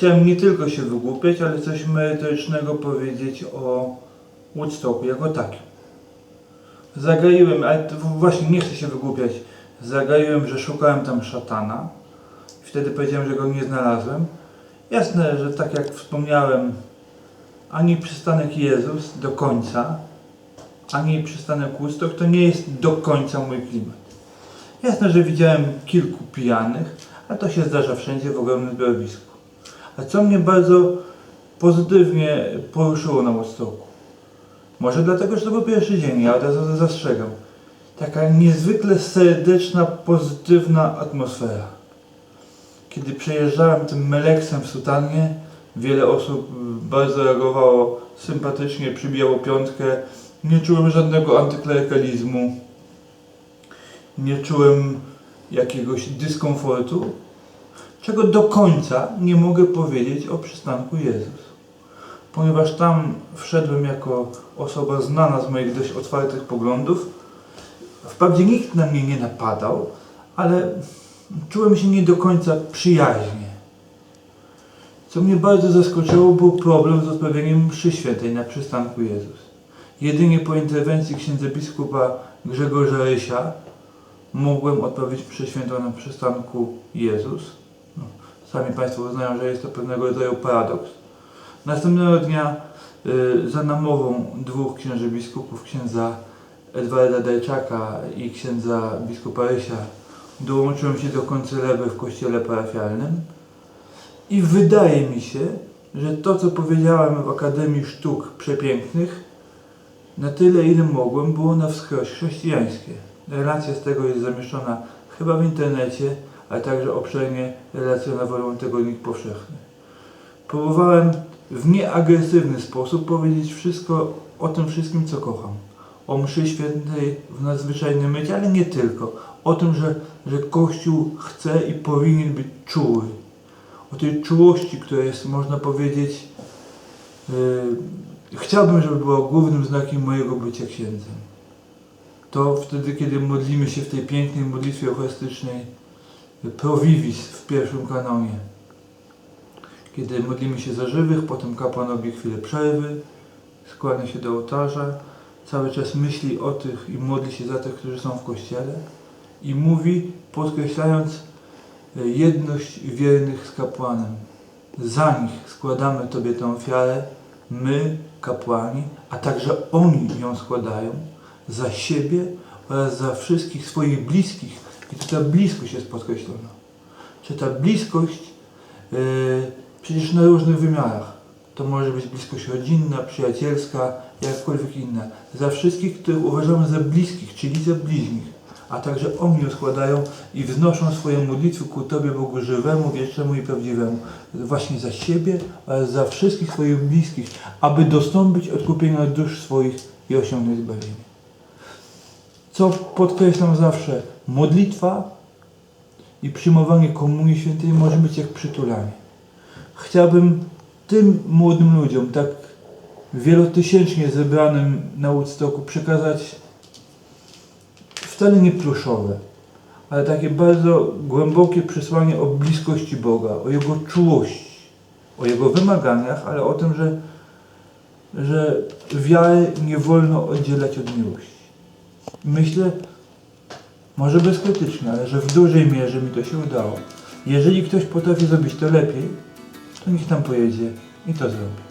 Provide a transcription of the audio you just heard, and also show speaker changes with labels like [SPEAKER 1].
[SPEAKER 1] chciałem nie tylko się wygłupiać, ale coś merytorycznego powiedzieć o Woodstocku jako takim. Zagaiłem, ale właśnie nie chcę się wygłupiać, zagaiłem, że szukałem tam szatana. Wtedy powiedziałem, że go nie znalazłem. Jasne, że tak jak wspomniałem, ani przystanek Jezus do końca, ani przystanek Woodstock to nie jest do końca mój klimat. Jasne, że widziałem kilku pijanych, a to się zdarza wszędzie w ogromnym zbiorowisku. A co mnie bardzo pozytywnie poruszyło na Woodstocku? Może dlatego, że to był pierwszy dzień, ja od zastrzegam. Taka niezwykle serdeczna, pozytywna atmosfera. Kiedy przejeżdżałem tym meleksem w sutannie, wiele osób bardzo reagowało sympatycznie, przybijało piątkę. Nie czułem żadnego antyklerykalizmu. Nie czułem jakiegoś dyskomfortu, czego do końca nie mogę powiedzieć o przystanku Jezus. Ponieważ tam wszedłem jako osoba znana z moich dość otwartych poglądów. Wprawdzie nikt na mnie nie napadał, ale czułem się nie do końca przyjaźnie. Co mnie bardzo zaskoczyło, był problem z odprawieniem mszy świętej na przystanku Jezus. Jedynie po interwencji księdza biskupa Grzegorza Rysia mogłem odprawić mszę świętą na przystanku Jezus. Sami Państwo uznają, że jest to pewnego rodzaju paradoks. Następnego dnia y, za namową dwóch księży biskupów, księdza Edwarda Dajczaka i księdza biskupa Rysia, dołączyłem się do koncyleby w kościele parafialnym i wydaje mi się, że to, co powiedziałem w Akademii Sztuk Przepięknych, na tyle, ile mogłem, było na wskroś chrześcijańskie. Relacja z tego jest zamieszczona chyba w internecie, ale także obszernie relacjonował tygodnik powszechny. Próbowałem w nieagresywny sposób powiedzieć wszystko o tym wszystkim, co kocham. O mszy świętej w nadzwyczajnym mycie, ale nie tylko. O tym, że, że Kościół chce i powinien być czuły. O tej czułości, która jest, można powiedzieć, yy, chciałbym, żeby była głównym znakiem mojego bycia księdzem. To wtedy, kiedy modlimy się w tej pięknej modlitwie eucharystycznej Pro Vivis w pierwszym kanonie. Kiedy modlimy się za żywych, potem kapłan robi chwilę przerwy, skłania się do ołtarza, cały czas myśli o tych i modli się za tych, którzy są w kościele i mówi, podkreślając e, jedność wiernych z kapłanem. Za nich składamy Tobie tę ofiarę, my, kapłani, a także oni ją składają za siebie oraz za wszystkich swoich bliskich. I tu ta bliskość jest podkreślona. Czy ta bliskość yy, przecież na różnych wymiarach. To może być bliskość rodzinna, przyjacielska, jakkolwiek inna. Za wszystkich, których uważamy za bliskich, czyli za bliźnich. A także oni ją składają i wznoszą swoje modlitwy ku Tobie, Bogu żywemu, wiecznemu i prawdziwemu. Właśnie za siebie, ale za wszystkich swoich bliskich, aby dostąpić odkupienia dusz swoich i osiągnąć zbawienie. Co podkreślam zawsze, modlitwa i przyjmowanie Komunii Świętej może być jak przytulanie. Chciałbym tym młodym ludziom, tak wielotysięcznie zebranym na Woodstocku przekazać wcale nie pluszowe, ale takie bardzo głębokie przesłanie o bliskości Boga, o Jego czułości, o Jego wymaganiach, ale o tym, że, że wiary nie wolno oddzielać od miłości. Myślę, może bezkrytycznie, ale że w dużej mierze mi to się udało. Jeżeli ktoś potrafi zrobić to lepiej, to niech tam pojedzie i to zrobi.